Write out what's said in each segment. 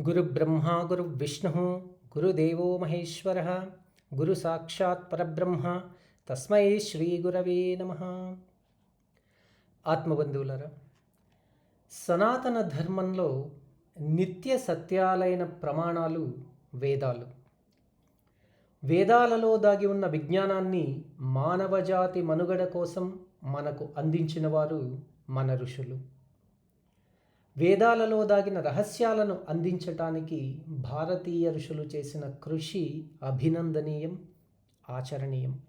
గురుబ్రహ్మ గురుర్విష్ణు గురుదేవో మహేశ్వర గురు సాక్షాత్ పరబ్రహ్మ తస్మై శ్రీ గురవే నమ. ఆత్మబంధువులరా సనాతన ధర్మంలో నిత్య సత్యాలైన ప్రమాణాలు వేదాలు. వేదాలలో దాగి ఉన్న విజ్ఞానాన్ని మానవజాతి మనుగడ కోసం మనకు అందించిన వారు మన ఋషులు. వేదాలలో దాగిన రహస్యాలను అందించటానికి భారతీయ ఋషులు చేసిన కృషి అభినందనీయం ఆచరణీయం.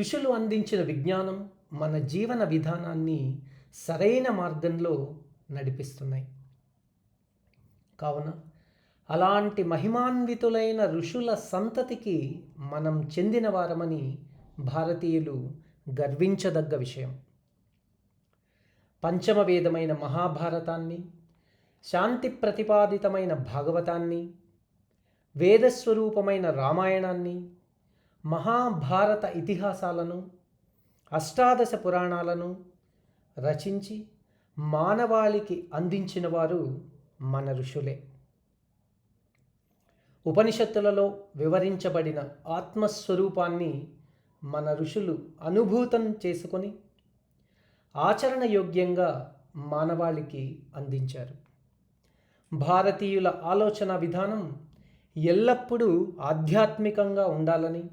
ఋషులు అందించిన విజ్ఞానం మన జీవన విధానాన్ని సరైన మార్గంలో నడిపిస్తున్నాయి. కావున అలాంటి మహిమాన్వితులైన ఋషుల సంతతికి మనం చెందిన వారమని భారతీయులు గర్వించదగ్గ విషయం. పంచమ వేదమైన మహాభారతాన్ని శాంతి ప్రతిపాదితమైన భాగవతాన్ని వేదస్వరూపమైన రామాయణాన్ని మహాభారత ఇతిహాసాలను అష్టాదశ పురాణాలను రచించి మానవాళికి అందించిన వారు మన ఋషులే. ఉపనిషత్తులలో వివరించబడిన ఆత్మస్వరూపాన్ని మన ఋషులు అనుభూతం చేసుకొని ఆచరణయోగ్యంగా మానవాళికి అందించారు. భారతీయుల ఆలోచన విధానం ఎల్లప్పుడూ ఆధ్యాత్మికంగా ఉండాలని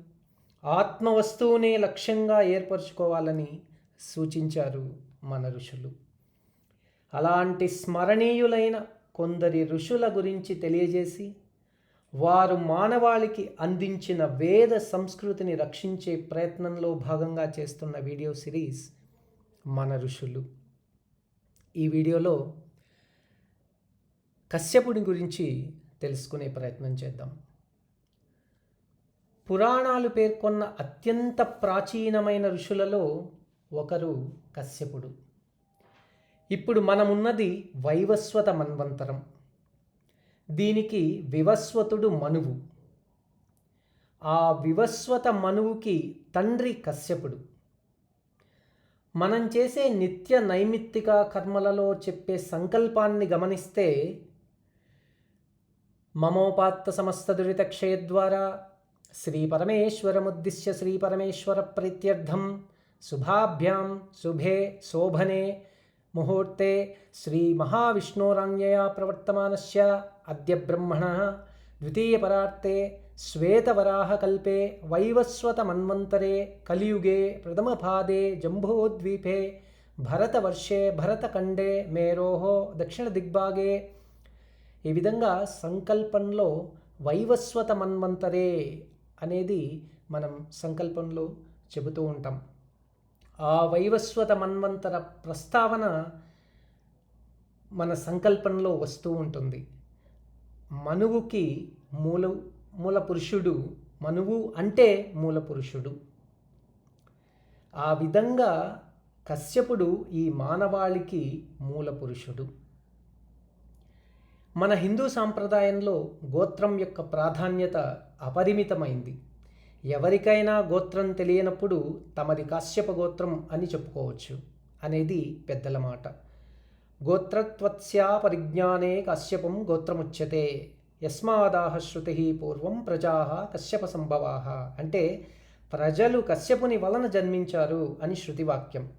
ఆత్మవస్తువునే లక్ష్యంగా ఏర్పరచుకోవాలని సూచించారు మన ఋషులు. అలాంటి స్మరణీయులైన కొందరి ఋషుల గురించి తెలియజేసి వారు మానవాళికి అందించిన వేద సంస్కృతిని రక్షించే ప్రయత్నంలో భాగంగా చేస్తున్న వీడియో సిరీస్ మన ఋషులు. ఈ వీడియోలో కశ్యపుడి గురించి తెలుసుకునే ప్రయత్నం చేద్దాం. పురాణాలు పేర్కొన్న అత్యంత ప్రాచీనమైన ఋషులలో ఒకరు కశ్యపుడు. ఇప్పుడు మనమున్నది వైవస్వత మన్వంతరం. దీనికి వివస్వతుడు మనువు. ఆ వివస్వత మనువుకి తండ్రి కశ్యపుడు. మనం చేసే నిత్య నైమిత్తిక కర్మలలో చెప్పే సంకల్పాన్ని గమనిస్తే మమోపాత్త సమస్త దురితక్షయ ద్వారా శ్రీ పరమేశ్వరముద్దిశ్య శ్రీ పరమేశ్వర ప్రీత్యర్థం శుభాభ్యాం శుభే శోభనే ముహూర్తే శ్రీ మహావిష్ణోరాంగ్యయా ప్రవర్తమానస్య అద్య బ్రహ్మణ ద్వితీయపరార్తే శ్వేతవరాహకల్పే వైవస్వతమన్వంతరే కలియుగే ప్రథమపాదే జంబూద్వీపే భరతవర్షే భరతఖండే మేరోహ దక్షిణ దిగ్భాగే ఈ విధంగా సంకల్పంలో వైవస్వత మన్వంతరే అనేది మనం సంకల్పంలో చెబుతూ ఉంటాం. ఆ వైవస్వత మన్వంతర ప్రస్తావన మన సంకల్పంలో వస్తూ ఉంటుంది. మనువుకి మూల మూల పురుషుడు మనువు అంటే మూల పురుషుడు. ఆ విధంగా కశ్యపుడు ఈ మానవాళికి మూల పురుషుడు. మన హిందూ సాంప్రదాయంలో గోత్రం యొక్క ప్రాధాన్యత అపరిమితమైంది. ఎవరికైనా గోత్రం తెలియనప్పుడు తమది కాశ్యప గోత్రం అని చెప్పుకోవచ్చు అనేది పెద్దల మాట. గోత్రత్వత్స్యా పరిజ్ఞానే కశ్యపం గోత్రముచ్యతే యస్మాదాహ శృతి పూర్వం ప్రజా కశ్యప సంభవా. అంటే ప్రజలు కశ్యపుని వలన జన్మించారు అని శృతివాక్యం.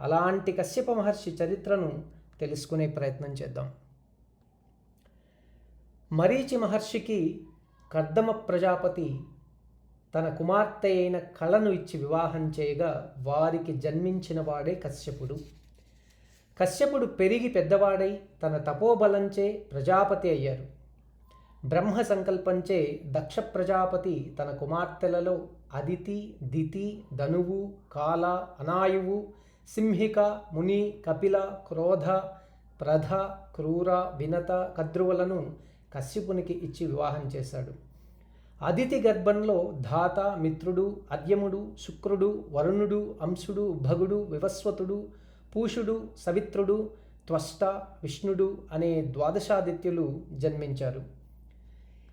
అలాంటి కశ్యప మహర్షి చరిత్రను తెలుసుకునే ప్రయత్నం చేద్దాం. మరీచి మహర్షికి కర్దమ ప్రజాపతి తన కుమార్తె అయిన కళను ఇచ్చి వివాహం చేయగా వారికి జన్మించిన వాడే కశ్యపుడు. కశ్యపుడు పెరిగి పెద్దవాడై తన తపోబలంచే ప్రజాపతి అయ్యారు. బ్రహ్మ సంకల్పంచే దక్ష ప్రజాపతి తన కుమార్తెలలో అదితి దితి ధనువు కాల అనాయువు సింహిక ముని కపిల క్రోధ ప్రధ క్రూర వినత కద్రువులను కశ్యపునికి ఇచ్చి వివాహం చేశాడు. అదితి గర్భంలో ధాత మిత్రుడు అద్యముడు శుక్రుడు వరుణుడు అంశుడు భగుడు వివస్వతుడు పూషుడు సవిత్రుడు త్వష్ట విష్ణుడు అనే ద్వాదశాదిత్యులు జన్మించారు.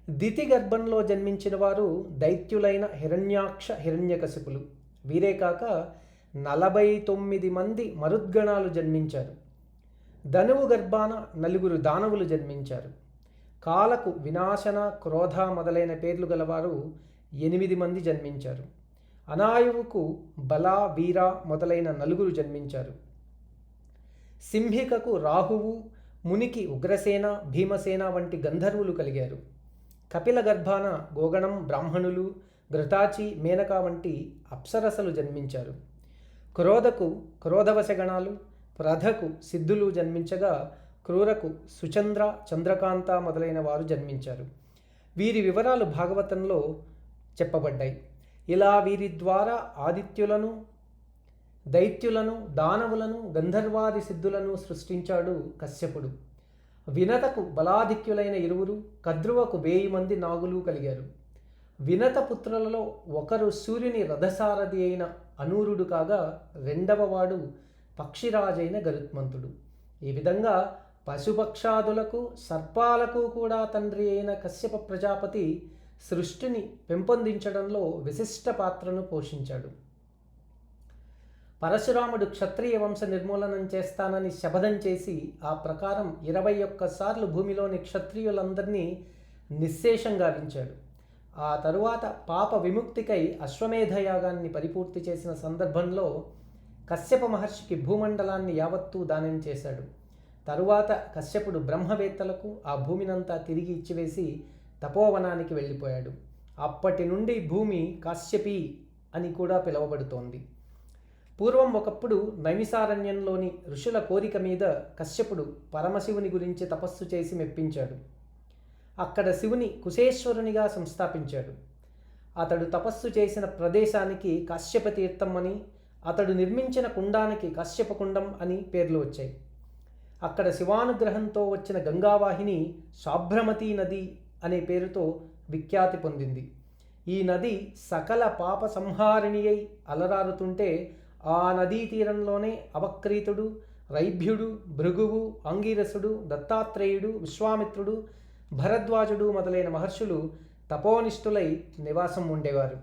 దితి గర్భంలో జన్మించిన వారు దైత్యులైన హిరణ్యాక్ష హిరణ్యకశిపులు. వీరే కాక నలభై తొమ్మిది మంది మరుద్గణాలు జన్మించారు. ధనువు గర్భాన నలుగురు దానవులు జన్మించారు. కాలకు వినాశన క్రోధ మొదలైన పేర్లు గలవారు ఎనిమిది మంది జన్మించారు. అనాయువుకు బల వీర మొదలైన నలుగురు జన్మించారు. సింహికకు రాహువు మునికి ఉగ్రసేన భీమసేన వంటి గంధర్వులు కలిగారు. కపిల గర్భాన గోగణం బ్రాహ్మణులు ఘృతాచి మేనక వంటి అప్సరసలు జన్మించారు. క్రోధకు క్రోధవశగణాలు ప్రధకు సిద్ధులు జన్మించగా క్రూరకు సుచంద్ర చంద్రకాంత మొదలైన వారు జన్మించారు. వీరి వివరాలు భాగవతంలో చెప్పబడ్డాయి. ఇలా వీరి ద్వారా ఆదిత్యులను దైత్యులను దానవులను గంధర్వాది సిద్ధులను సృష్టించాడు కశ్యపుడు. వినతకు బలాధిక్యులైన ఇరువురు కద్రువకు వేయి మంది నాగులు కలిగారు. వినత పుత్రులలో ఒకరు సూర్యుని రథసారథి అయిన అనూరుడు కాగా రెండవ వాడు పక్షిరాజైన గరుత్మంతుడు. ఈ విధంగా పశుపక్షాదులకు సర్పాలకు కూడా తండ్రి అయిన కశ్యప ప్రజాపతి సృష్టిని పెంపొందించడంలో విశిష్ట పాత్రను పోషించాడు. పరశురాముడు క్షత్రియ వంశ నిర్మూలనం చేస్తానని శపథం చేసి ఆ ప్రకారం ఇరవై ఒక్కసార్లు భూమిలోని క్షత్రియులందరినీ నిశ్శేషం గావించాడు ఆ తరువాత పాప విముక్తికై అశ్వమేధ యాగాన్ని పరిపూర్తి చేసిన సందర్భంలో కశ్యప మహర్షికి భూమండలాన్ని యావత్తూ దానం చేశాడు. తరువాత కశ్యపుడు బ్రహ్మవేత్తలకు ఆ భూమినంతా తిరిగి ఇచ్చివేసి తపోవనానికి వెళ్ళిపోయాడు. అప్పటి నుండి భూమి కాశ్యపి అని కూడా పిలువబడుతోంది. పూర్వం ఒకప్పుడు నైమిసారణ్యంలోని ఋషుల కోరిక మీద కశ్యపుడు పరమశివుని గురించి తపస్సు చేసి మెప్పించాడు. అక్కడ శివుని కుశేశ్వరునిగా సంస్థాపించాడు. అతడు తపస్సు చేసిన ప్రదేశానికి కశ్యప తీర్థం అని అతడు నిర్మించిన కుండానికి కశ్యప కుండం అని పేర్లు వచ్చాయి. అక్కడ శివానుగ్రహంతో వచ్చిన గంగావాహిని శాభ్రమతి నది అనే పేరుతో విఖ్యాతి పొందింది. ఈ నది సకల పాప సంహారిణి అయి అలరారుతుంటే ఆ నదీ తీరంలోనే అవక్రీతుడు రైభ్యుడు భృగువు అంగీరసుడు దత్తాత్రేయుడు విశ్వామిత్రుడు భరద్వాజుడు మొదలైన మహర్షులు తపోనిష్ఠులై నివాసం ఉండేవారు.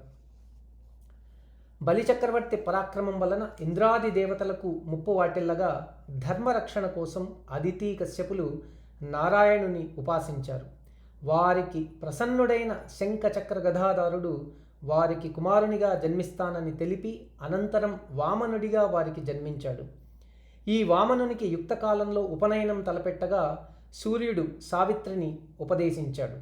బలిచక్రవర్తి పరాక్రమం వలన ఇంద్రాది దేవతలకు ముప్పు వాటిల్లగా ధర్మరక్షణ కోసం అదితి కశ్యపులు నారాయణుని ఉపాసించారు. వారికి ప్రసన్నుడైన శంఖచక్ర గదాదారుడు వారికి కుమారునిగా జన్మిస్తానని తెలిపి అనంతరం వామనుడిగా వారికి జన్మించాడు. ఈ వామనునికి యుక్తకాలంలో ఉపనయనం తలపెట్టగా సూర్యుడు సావిత్రిని ఉపదేశించాడు.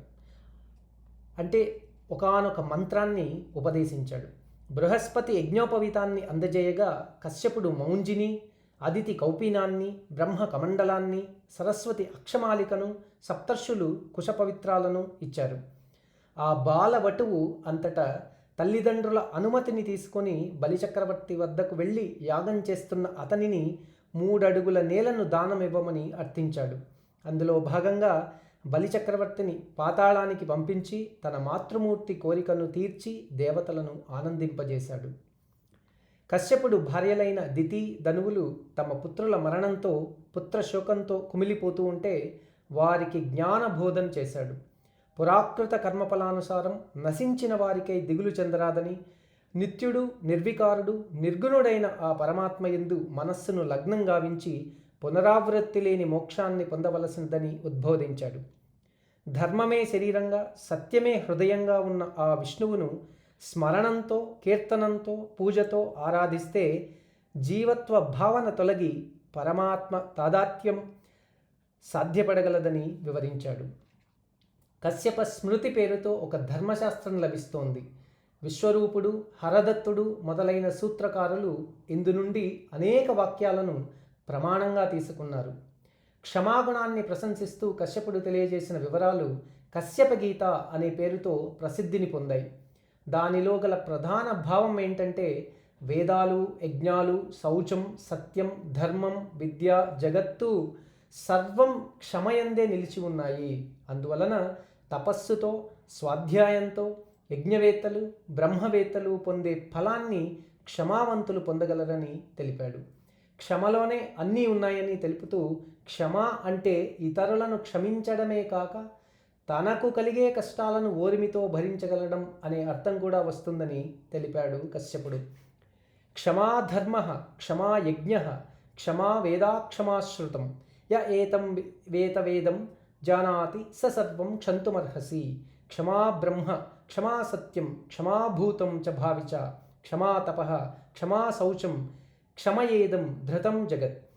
అంటే ఒకనొక మంత్రాన్ని ఉపదేశించాడు. బృహస్పతి యజ్ఞోపవీతాన్ని అందజేయగా కశ్యపుడు మౌంజిని అదితి కౌపీనాన్ని బ్రహ్మ కమండలాన్ని సరస్వతి అక్షమాలికను సప్తర్షులు కుశపవిత్రాలను ఇచ్చారు. ఆ బాలవటువు అంతటా తల్లిదండ్రుల అనుమతిని తీసుకొని బలిచక్రవర్తి వద్దకు వెళ్ళి యాగం చేస్తున్న అతనిని మూడడుగుల నేలను దానమివ్వమని అర్థించాడు. అందులో భాగంగా బలిచక్రవర్తిని పాతాళానికి పంపించి తన మాతృమూర్తి కోరికను తీర్చి దేవతలను ఆనందింపజేశాడు. కశ్యపుడు భార్యలైన దితి ధనువులు తమ పుత్రుల మరణంతో పుత్రశోకంతో కుమిలిపోతూ ఉంటే వారికి జ్ఞానబోధం చేశాడు. పురాకృత కర్మఫలానుసారం నశించిన వారికై దిగులు చెందరాదని నిత్యుడు నిర్వికారుడు నిర్గుణుడైన ఆ పరమాత్మ ఎందు మనస్సును లగ్నం గావించి పునరావృత్తి లేని మోక్షాన్ని పొందవలసిందని ఉద్బోధించాడు. ధర్మమే శరీరంగా సత్యమే హృదయంగా ఉన్న ఆ విష్ణువును స్మరణంతో కీర్తనంతో పూజతో ఆరాధిస్తే జీవత్వ భావన తొలగి పరమాత్మ తాదాత్యం సాధ్యపడగలదని వివరించాడు. కశ్యప స్మృతి పేరుతో ఒక ధర్మశాస్త్రం లభిస్తోంది. విశ్వరూపుడు హరదత్తుడు మొదలైన సూత్రకారులు ఇందు నుండి అనేక వాక్యాలను ప్రమాణంగా తీసుకున్నారు. క్షమాగుణాన్ని ప్రశంసిస్తూ కశ్యపుడు తెలియజేసిన వివరాలు కశ్యప గీత అనే పేరుతో ప్రసిద్ధిని పొందాయి. దానిలో గల ప్రధాన భావం ఏంటంటే వేదాలు యజ్ఞాలు శౌచం సత్యం ధర్మం విద్య జగత్తు సర్వం క్షమయందే నిలిచి ఉన్నాయి. అందువలన తపస్సుతో స్వాధ్యాయంతో యజ్ఞవేత్తలు బ్రహ్మవేత్తలు పొందే ఫలాన్ని క్షమావంతులు పొందగలరని తెలిపాడు. క్షమలోనే అన్నీ ఉన్నాయని తెలుపుతూ క్షమ అంటే ఇతరులను క్షమించడమే కాక తనకు కలిగే కష్టాలను ఓరిమితో భరించగలడం అనే అర్థం కూడా వస్తుందని తెలిపాడు కశ్యపుడు. క్షమాధర్మ క్షమా యజ్ఞ క్షమా వేదాక్షమాశ్రుతం య ఏతం వేతవేదం जानाति स सर्वं क्षन्तुमर्हसि क्षमा ब्रह्म, क्षमा सत्यं, क्षमा भूतं च भावि च। क्षमा तपः, क्षमा शौचं, क्षमयेदं धृतं जगत्।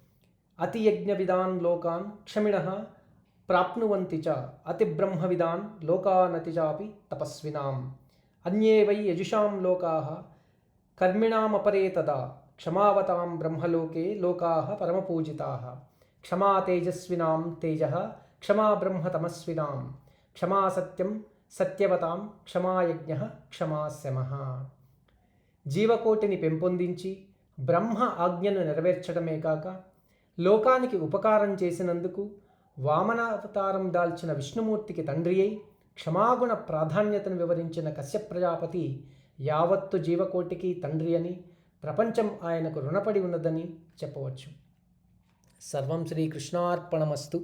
अतियज्ञविदान् लोकान् क्षमिणः प्राप्नुवन्ति च। अतिब्रह्मविदान् लोकानति चापि तपस्विनाम्। अन्ये वै यजुषां लोकाः कर्मिणामपरे तदा क्षमावतां ब्रह्मलोके लोकाः परमपूजिताः। क्षमा तेजस्विनां तेजः క్షమా బ్రహ్మతమస్వినాం క్షమా సత్యం సత్యవతాం క్షమాయజ్ఞ క్షమా శమః జీవకోటిని పెంపొందించి బ్రహ్మ ఆజ్ఞను నెరవేర్చడమే కాక లోకానికి ఉపకారం చేసినందుకు వామనావతారం దాల్చిన విష్ణుమూర్తికి తండ్రి అయి క్షమాగుణ ప్రాధాన్యతను వివరించిన కశ్యప ప్రజాపతి యావత్తు జీవకోటికి తండ్రి అని ప్రపంచం ఆయనకు రుణపడి ఉన్నదని చెప్పవచ్చు. సర్వం శ్రీకృష్ణార్పణమస్తు